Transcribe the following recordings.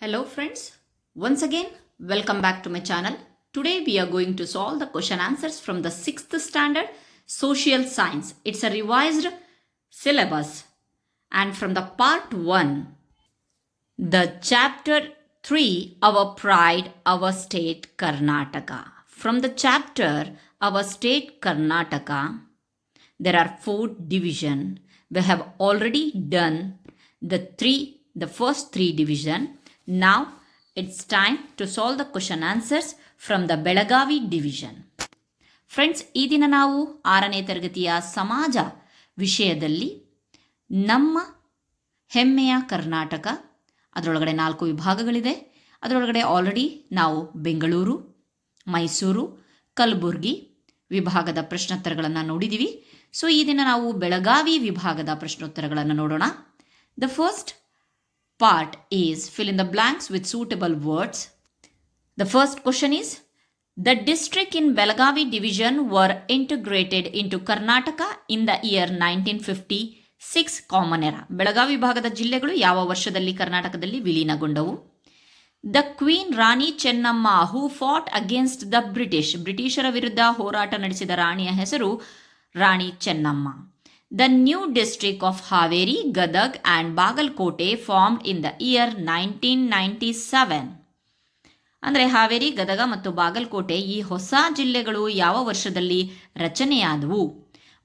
Hello friends, once again welcome back to my channel. Today we are going to solve the question answers from the 6th standard social science. It's a revised syllabus and from the part 1 the chapter 3 our pride our state Karnataka. From the chapter our state Karnataka there are four division we have already done the three the first three division now, it's time to solve the question answers from the Belagavi division. Friends ಈ ದಿನ ನಾವು ಆರನೇ ತರಗತಿಯ ಸಮಾಜ ವಿಷಯದಲ್ಲಿ ನಮ್ಮ ಹೆಮ್ಮೆಯ ಕರ್ನಾಟಕ, ಅದರೊಳಗಡೆ ನಾಲ್ಕು ವಿಭಾಗಗಳಿದೆ. ಅದರೊಳಗಡೆ ಆಲ್ರೆಡಿ ನಾವು ಬೆಂಗಳೂರು, ಮೈಸೂರು, ಕಲಬುರ್ಗಿ ವಿಭಾಗದ ಪ್ರಶ್ನೋತ್ತರಗಳನ್ನು ನೋಡಿದ್ದೀವಿ ಸೊ ಈ ದಿನ ನಾವು ಬೆಳಗಾವಿ ವಿಭಾಗದ ಪ್ರಶ್ನೋತ್ತರಗಳನ್ನು ನೋಡೋಣ. The first part is fill in the blanks with suitable words. The first question is The district in Belagavi division were integrated into Karnataka in the year 1956 common era. Belagavi Yava ಜಿಲ್ಲೆಗಳು Karnataka ವರ್ಷದಲ್ಲಿ Vilina ವಿಲೀನಗೊಂಡವು the queen Rani Chennamma who fought against the British ಬ್ರಿಟಿಷರ ವಿರುದ್ಧ ಹೋರಾಟ ನಡೆಸಿದ ರಾಣಿಯ ಹೆಸರು Rani Chennamma the new district of Haveri Gadag and Bagalkote formed in the year nineteen ninety seven ಅಂದರೆ ಹಾವೇರಿ ಗದಗ ಮತ್ತು ಬಾಗಲಕೋಟೆ ಈ ಹೊಸ ಜಿಲ್ಲೆಗಳು ಯಾವ ವರ್ಷದಲ್ಲಿ ರಚನೆಯಾದವು?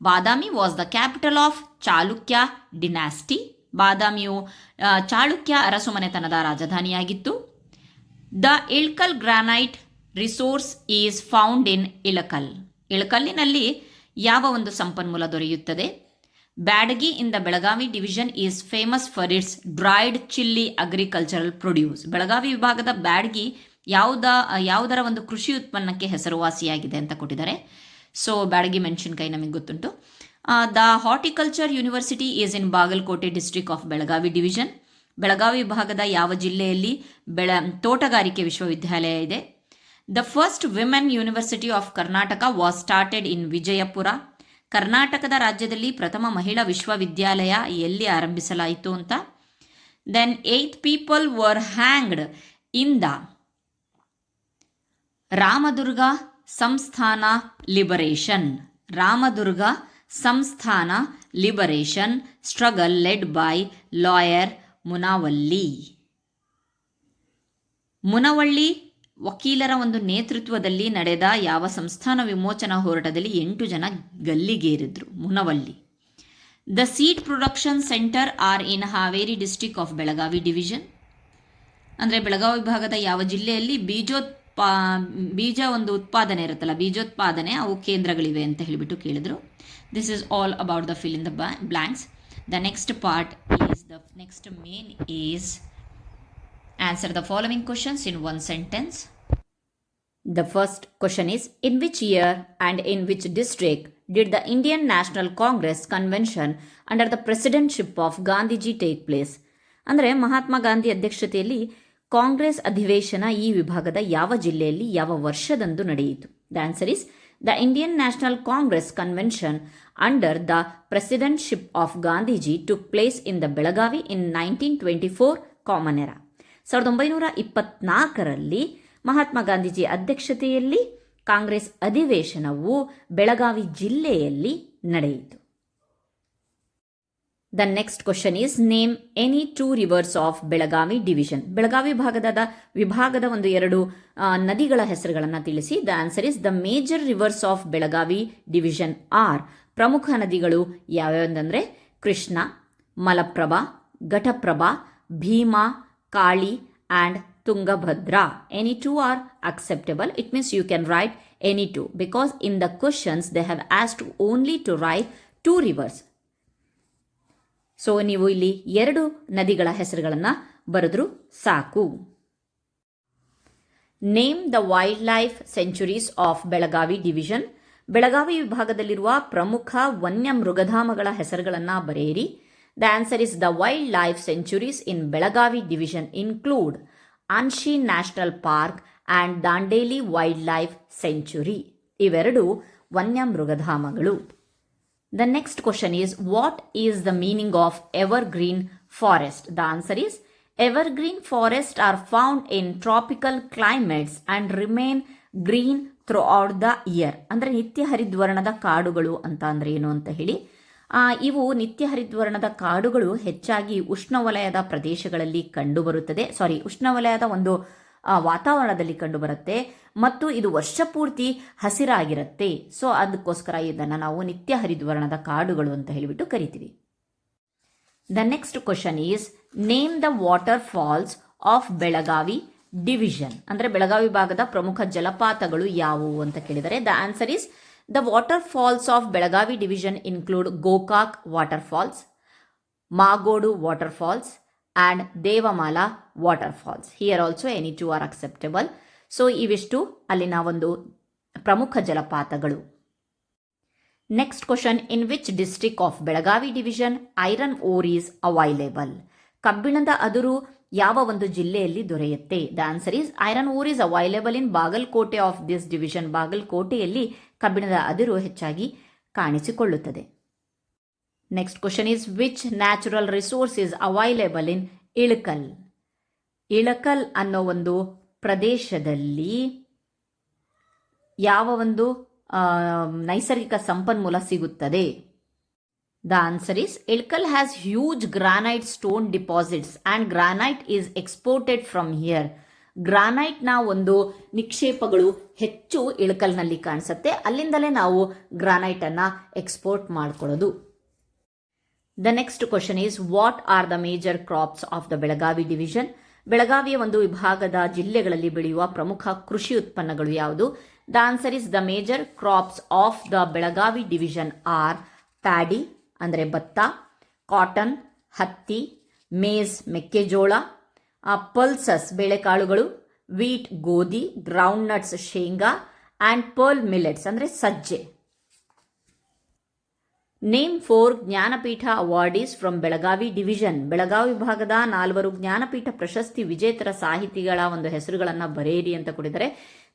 Badami was the capital of Chalukya dynasty ಬಾದಾಮಿಯು Chalukya ಅರಸುಮನೆತನದ ರಾಜಧಾನಿಯಾಗಿತ್ತು. The Ilkal granite resource is found in Ilkal ಇಳಕಲ್ಲಿನಲ್ಲಿ ಯಾವ ಒಂದು ಸಂಪನ್ಮೂಲ ದೊರೆಯುತ್ತದೆ? Byadgi in the Belagavi division is famous for its dried chilli agricultural produce. Belagavi ವಿಭಾಗದ ಬ್ಯಾಡಗಿ ಯಾವುದ, ಯಾವುದರ ಒಂದು ಕೃಷಿ ಉತ್ಪನ್ನಕ್ಕೆ ಹೆಸರುವಾಸಿಯಾಗಿದೆ ಅಂತ ಕೊಟ್ಟಿದ್ದಾರೆ. ಸೊ ಬ್ಯಾಡಗಿ ಮೆಣಸಿನ್ಕಾಯಿ ನಮಗೆ ಗೊತ್ತುಂಟು. The horticulture university is in Bagalkote district of Belagavi division Belagavi ವಿಭಾಗದ ಯಾವ ಜಿಲ್ಲೆಯಲ್ಲಿ ಬೆಳ, ತೋಟಗಾರಿಕೆ ವಿಶ್ವವಿದ್ಯಾಲಯ ಇದೆ. The first women university of Karnataka was started in Vijayapura. ಕರ್ನಾಟಕದ ರಾಜ್ಯದಲ್ಲಿ ಪ್ರಥಮ ಮಹಿಳಾ ವಿಶ್ವವಿದ್ಯಾಲಯ ಎಲ್ಲಿ ಆರಂಭಿಸಲಾಯಿತು ಅಂತ? Then eight people were hanged in the Ramadurga samsthana liberation. Ramadurga samsthana liberation struggle led by lawyer Munavalli Munavalli ವಕೀಲರ ಒಂದು ನೇತೃತ್ವದಲ್ಲಿ ನಡೆದ ಯಾವ ಸಂಸ್ಥಾನ ವಿಮೋಚನಾ ಹೋರಾಟದಲ್ಲಿ ಎಂಟು ಜನ ಗಲ್ಲಿಗೇರಿದ್ರು, Munavalli. The seed production centre are in Haveri district of Belagavi division. ಅಂದರೆ ಬೆಳಗಾವಿ ವಿಭಾಗದ ಯಾವ ಜಿಲ್ಲೆಯಲ್ಲಿ ಬೀಜೋತ್ಪಾ, ಬೀಜ ಒಂದು ಉತ್ಪಾದನೆ ಇರುತ್ತಲ್ಲ, ಬೀಜೋತ್ಪಾದನೆ, ಅವು ಕೇಂದ್ರಗಳಿವೆ ಅಂತ ಹೇಳಿಬಿಟ್ಟು ಕೇಳಿದ್ರು. This is all about the fill in the blanks the next part is the next main is answer the following questions in one sentence The first question is, In which year and in which district did the Indian National Congress convention under the presidentship of Gandhiji take place? ಅಂದರೆ ಮಹಾತ್ಮ ಗಾಂಧಿ ಅಧ್ಯಕ್ಷತೆಯಲ್ಲಿ ಕಾಂಗ್ರೆಸ್ ಅಧಿವೇಶನ ಈ ವಿಭಾಗದ ಯಾವ ಜಿಲ್ಲೆಯಲ್ಲಿ ಯಾವ ವರ್ಷದಂದು ನಡೆಯಿತು the answer is the Indian National Congress convention under the presidentship of Gandhiji took place in the Belagavi in nineteen twenty four common era ಸಾವಿರದ ಒಂಬೈನೂರ ಇಪ್ಪತ್ನಾಲ್ಕರಲ್ಲಿ ಮಹಾತ್ಮ ಗಾಂಧೀಜಿ ಅಧ್ಯಕ್ಷತೆಯಲ್ಲಿ ಕಾಂಗ್ರೆಸ್ ಅಧಿವೇಶನವು ಬೆಳಗಾವಿ ಜಿಲ್ಲೆಯಲ್ಲಿ ನಡೆಯಿತು. The next question is name any two rivers of Belagavi division Belagavi ಭಾಗದ ವಿಭಾಗದ ಒಂದು ಎರಡು ನದಿಗಳ ಹೆಸರುಗಳನ್ನು ತಿಳಿಸಿ. The answer is the major rivers of Belagavi division are ಪ್ರಮುಖ ನದಿಗಳು ಯಾವ್ಯಾವಂದ್ರೆ, Krishna, Malaprabha, Ghataprabha, Bhima, Kali and Tungabhadra. Any two are acceptable. It means you can write any two because in the questions they have asked only to write two rivers. So ನೀವು ಇಲ್ಲಿ ಎರಡು ನದಿಗಳ ಹೆಸರುಗಳನ್ನು ಬರೆದ್ರು ಸಾಕು. Name the wildlife sanctuaries of Belagavi division Belagavi ವಿಭಾಗದಲ್ಲಿರುವ ಪ್ರಮುಖ ವನ್ಯ ಮೃಗಧಾಮಗಳ ಹೆಸರುಗಳನ್ನು ಬರೆಯಿರಿ. The answer is the wildlife sanctuaries in Belagavi division include Anshi national park and Dandeli wildlife sanctuary. ಇವೆರಡು ವನ್ಯ ಮೃಗಧಾಮಗಳು the next question is, what is the meaning of evergreen forest? The answer is evergreen forest are found in tropical climates and remain green throughout the year. ಅಂದರೆ ನಿತ್ಯ ಹರಿದ್ವರ್ಣದ ಕಾಡುಗಳು ಅಂತ ಏನು ಅಂತ ಹೇಳಿ ಇವು ನಿತ್ಯ ಹರಿದ್ವರ್ಣದ ಕಾಡುಗಳು ಹೆಚ್ಚಾಗಿ ಉಷ್ಣವಲಯದ ಪ್ರದೇಶಗಳಲ್ಲಿ ಕಂಡುಬರುತ್ತದೆ. ಸಾರಿ ಉಷ್ಣವಲಯದ ಒಂದು ವಾತಾವರಣದಲ್ಲಿ ಕಂಡುಬರುತ್ತೆ. ಮತ್ತು ಇದು ವರ್ಷ ಪೂರ್ತಿ ಹಸಿರಾಗಿರುತ್ತೆ. ಸೊ ಅದಕ್ಕೋಸ್ಕರ ಇದನ್ನು ನಾವು ನಿತ್ಯ ಹರಿದ್ವರ್ಣದ ಕಾಡುಗಳು ಅಂತ ಹೇಳಿಬಿಟ್ಟು ಕರಿತೀವಿ. The next question is name the waterfalls of Belagavi division ಅಂದರೆ ಬೆಳಗಾವಿ ಭಾಗದ ಪ್ರಮುಖ ಜಲಪಾತಗಳು ಯಾವುವು ಅಂತ ಕೇಳಿದರೆ the answer is of Belagavi division include Gokak waterfalls Magodu waterfalls and Devamala waterfalls here also any two are acceptable so ಇವಿಷ್ಟು ಅಲ್ಲಿನ ಒಂದು ಪ್ರಮುಖ ಜಲಪಾತಗಳು. Next question in which district of Belagavi division iron ore is available ಕಬ್ಬಿಣದ ಅದುರು ಯಾವ ಒಂದು ಜಿಲ್ಲೆಯಲ್ಲಿ ದೊರೆಯುತ್ತೆ? The answer is iron ore is available in Bagalkote of this division ಬಾಗಲ್ಕೋಟೆಯಲ್ಲಿ ಕಬ್ಬಿಣದ ಅದಿರು ಹೆಚ್ಚಾಗಿ ಕಾಣಿಸಿಕೊಳ್ಳುತ್ತದೆ. Next question is which natural resource is available in Ilkal Ilkal ಅನ್ನೋ ಒಂದು ಪ್ರದೇಶದಲ್ಲಿ ಯಾವ ಒಂದು ನೈಸರ್ಗಿಕ ಸಂಪನ್ಮೂಲ ಸಿಗುತ್ತದೆ? The is Ilkal has huge granite stone deposits and granite is exported from here ಗ್ರಾನೈಟ್ನ ಒಂದು ನಿಕ್ಷೇಪಗಳು ಹೆಚ್ಚು ಇಳಕಲ್ನಲ್ಲಿ ಕಾಣಿಸುತ್ತೆ. ಅಲ್ಲಿಂದಲೇ ನಾವು ಗ್ರಾನೈಟನ್ನು ಎಕ್ಸ್ಪೋರ್ಟ್ ಮಾಡ್ಕೊಳ್ಳೋದು. The next question is what are the major crops of the Belagavi division ಬೆಳಗಾವಿಯ ಒಂದು ವಿಭಾಗದ ಜಿಲ್ಲೆಗಳಲ್ಲಿ ಬೆಳೆಯುವ ಪ್ರಮುಖ ಕೃಷಿ ಉತ್ಪನ್ನಗಳು ಯಾವುದು? The answer is the major crops of the Belagavi division are paddy ಅಂದರೆ ಭತ್ತ ಕಾಟನ್ ಹತ್ತಿ ಮೇಸ್ ಮೆಕ್ಕೆಜೋಳ ಪಲ್ಸಸ್ ಬೇಳೆಕಾಳುಗಳು ವೀಟ್ ಗೋಧಿ ಗ್ರೌಂಡ್ ನಟ್ಸ್ ಶೇಂಗಾ ಆ್ಯಂಡ್ ಪರ್ಲ್ ಮಿಲೆಟ್ಸ್ ಅಂದರೆ ಸಜ್ಜೆ. Name four Jnanpith awardees from Belagavi division Belagavi ವಿಭಾಗದ ನಾಲ್ವರು ಜ್ಞಾನಪೀಠ ಪ್ರಶಸ್ತಿ ವಿಜೇತರ ಸಾಹಿತಿಗಳ ಒಂದು ಹೆಸರುಗಳನ್ನು ಬರೆಯಿರಿ ಅಂತ ಕೊಡಿದರೆ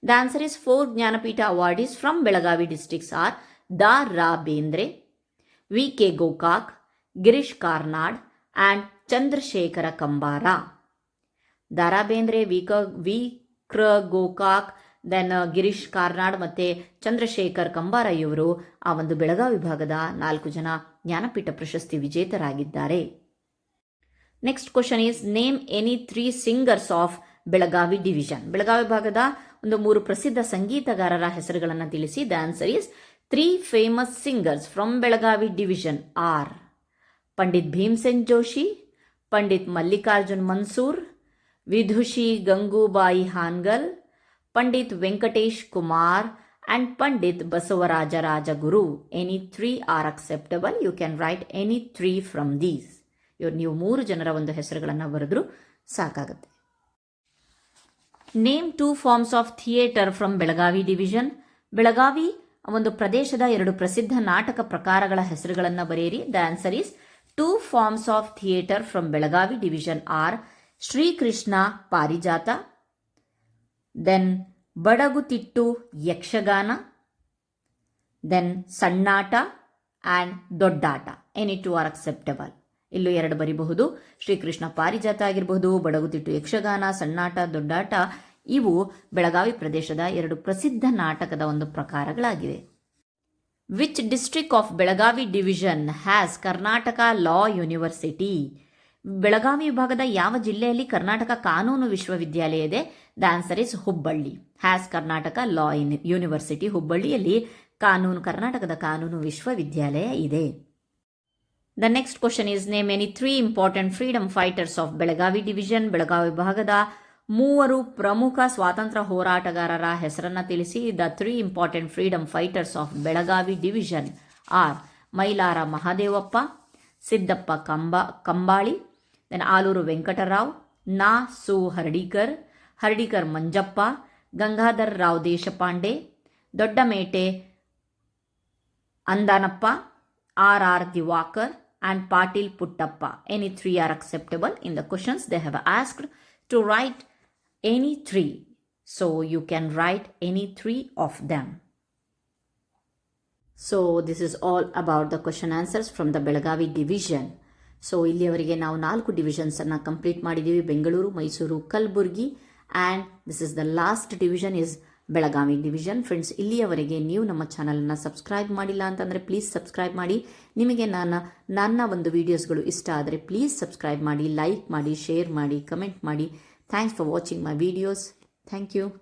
the answer is four Jnanpith awardees from Belagavi districts are the. Ra Bendre V K Gokak, Girish Karnad and Chandrashekhara Kambara. Dara Bendre V ಕ V ಕ್ರ ಗೋಕಾಕ್, ದೆನ್ ಗಿರೀಶ್ ಕಾರ್ನಾಡ್ ಮತ್ತು ಚಂದ್ರಶೇಖರ್ ಕಂಬಾರ ಇವರು ಆ ಒಂದು ಬೆಳಗಾವಿ ವಿಭಾಗದ ನಾಲ್ಕು ಜನ ಜ್ಞಾನಪೀಠ ಪ್ರಶಸ್ತಿ ವಿಜೇತರಾಗಿದ್ದಾರೆ. Next question is name any three singers of Belagavi division Belagavi ಭಾಗದ ಒಂದು ಮೂರು ಪ್ರಸಿದ್ಧ ಸಂಗೀತಗಾರರ ಹೆಸರುಗಳನ್ನು ತಿಳಿಸಿ the answer is three famous singers from Belagavi division are Pandit Bhimsen Joshi Pandit Mallikarjun Mansur Vidushi Gangubai Hangal Pandit Venkatesh Kumar and Pandit Basavaraja Rajaguru any three are acceptable you can write any three from these ಇವ್ರು ನೀವು ಮೂರು ಜನರ ಒಂದು ಹೆಸರುಗಳನ್ನು ಬರೆದ್ರು ಸಾಕಾಗುತ್ತೆ. Name two forms of theatre from Belagavi division Belagavi ಒಂದು ಪ್ರದೇಶದ ಎರಡು ಪ್ರಸಿದ್ಧ ನಾಟಕ ಪ್ರಕಾರಗಳ ಹೆಸರುಗಳನ್ನು ಬರೆಯಿರಿ. The answer is two forms of theatre from Belagavi division are Shrikrishna Parijata then Badagutittu Yakshagana then Sannata and Doddata any two are acceptable ಇಲ್ಲೂ ಎರಡು ಬರಿಬಹುದು. ಶ್ರೀಕೃಷ್ಣ ಪಾರಿಜಾತ ಆಗಿರಬಹುದು ಬಡಗುತಿಟ್ಟು ಯಕ್ಷಗಾನ ಸಣ್ಣಾಟ ದೊಡ್ಡಾಟ ಇವು ಬೆಳಗಾವಿ ಪ್ರದೇಶದ ಎರಡು ಪ್ರಸಿದ್ಧ ನಾಟಕದ ಒಂದು ಪ್ರಕಾರಗಳಾಗಿವೆ. Which district of Belagavi division has Karnataka law university Belagavi ವಿಭಾಗದ ಯಾವ ಜಿಲ್ಲೆಯಲ್ಲಿ ಕರ್ನಾಟಕ ಕಾನೂನು ವಿಶ್ವವಿದ್ಯಾಲಯ ಇದೆ? The answer is Hubballi. Has Karnataka law university ಹುಬ್ಬಳ್ಳಿಯಲ್ಲಿ ಕಾನೂನು, ಕರ್ನಾಟಕದ ಕಾನೂನು ವಿಶ್ವವಿದ್ಯಾಲಯ ಇದೆ. The next question is name any three important freedom fighters of Belagavi division Belagavi ವಿಭಾಗದ ಮೂವರು ಪ್ರಮುಖ ಸ್ವಾತಂತ್ರ್ಯ ಹೋರಾಟಗಾರರ ಹೆಸರನ್ನು ತಿಳಿಸಿ, the three important freedom fighters of Belagavi division are Mylara Mahadevappa, Siddappa Kamba, Kambali, then Aluru Venkatarao, Na Su Hardikar Hardikar Manjappa, Gangadhar Rao Deshpande, Doddamete Andanappa, R R Diwakar and Patil Puttappa. Any three are acceptable in the questions they have asked to write any three. So you can write any three of them. So this is all about the question answers from the Belagavi division. So ಇಲ್ಲಿಯವರೆಗೆ ನಾವು ನಾಲ್ಕು ಡಿವಿಷನ್ಸನ್ನು complete ಮಾಡಿದ್ದೀವಿ Bengaluru, Mysuru, Kalaburagi and this is the last division is Belagavi division friends ಇಲ್ಲಿಯವರೆಗೆ ನೀವು ನಮ್ಮ ಚಾನಲನ್ನು subscribe ಮಾಡಿಲ್ಲ ಅಂತಂದರೆ ಪ್ಲೀಸ್ ಸಬ್ಸ್ಕ್ರೈಬ್ ಮಾಡಿ ನಿಮಗೆ ನಾನು, ನನ್ನ ಒಂದು ವೀಡಿಯೋಸ್ಗಳು ಇಷ್ಟ ಆದರೆ ಪ್ಲೀಸ್ ಸಬ್ಸ್ಕ್ರೈಬ್ ಮಾಡಿ ಲೈಕ್ ಮಾಡಿ ಶೇರ್ ಮಾಡಿ ಕಮೆಂಟ್ ಮಾಡಿ Thanks for watching my videos. Thank you.